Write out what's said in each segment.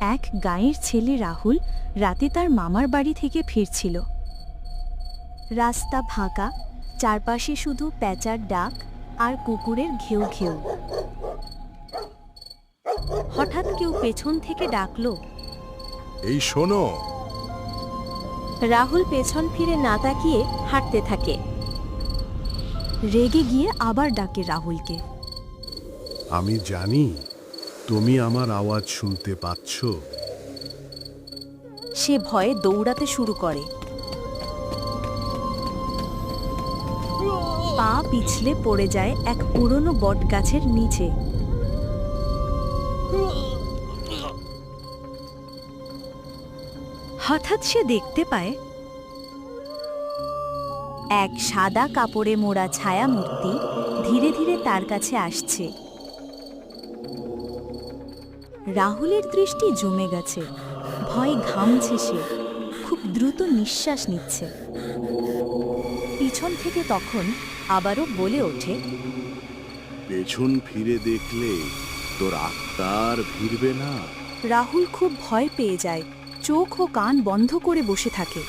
এক গাঁয়ের ছেলে রাহুল রাতে তার মামার বাড়ি থেকে ফিরছিল। রাস্তা ফাঁকা চারপাশে শুধু প্যাঁচার ডাক আর কুকুরের ঘেউ ঘেউ। হঠাৎ কেউ পেছন থেকে ডাকলো এই শোনো। রাহুল পেছন ফিরে না তাকিয়ে হাঁটতে থাকে। রেগে গিয়ে আবার ডাকে রাহুলকে। আমি জানি তুমি আমার আওয়াজ শুনতে পাচ্ছ? সে ভয়ে দৌড়াতে শুরু করে। পা পিছলে পড়ে যায় এক পুরনো বট গাছের নিচে। হঠাৎ সে দেখতে পায় এক সাদা কাপড়ে মোড়া ছায়া মূর্তি ধীরে ধীরে তার কাছে আসছে। রাহুলের দৃষ্টি জমে গেছে। ভয়ে ঘামছে সে। খুব দ্রুত নিঃশ্বাস নিচ্ছে। পিছন থেকে তখন আবারও বলে ওঠে পেছন ফিরে দেখলে তোর আত্মার ভিড়বে না। রাহুল খুব ভয় পেয়ে যায়। চোখ ও কান বন্ধ করে বসে থাকে।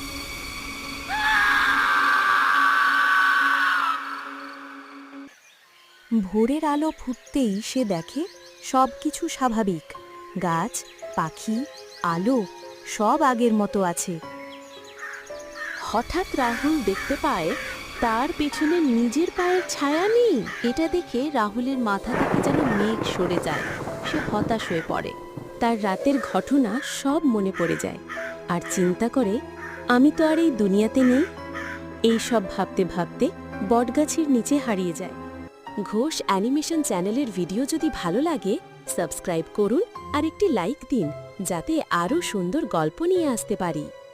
ভোরের আলো ফুটতেই সে দেখে সব কিছু স্বাভাবিক। গাছ, পাখি, আলো সব আগের মতো আছে। হঠাৎ রাহুল দেখতে পায় তার পেছনে নিজের পায়ের ছায়া নেই। এটা দেখে রাহুলের মাথা থেকে যেন মেঘ সরে যায়। সে হতাশ হয়ে পড়ে। তার রাতের ঘটনা সব মনে পড়ে যায়। আর চিন্তা করে, আমি তো আর এই দুনিয়াতে নেই? এই সব ভাবতে ভাবতে বটগাছের নিচে হারিয়ে যায়। ঘোষ অ্যানিমেশন চ্যানেলের ভিডিও যদি ভালো লাগে, সাবস্ক্রাইব করুন আর একটি লাইক দিন, যাতে আরও সুন্দর গল্প নিয়ে আসতে পারি।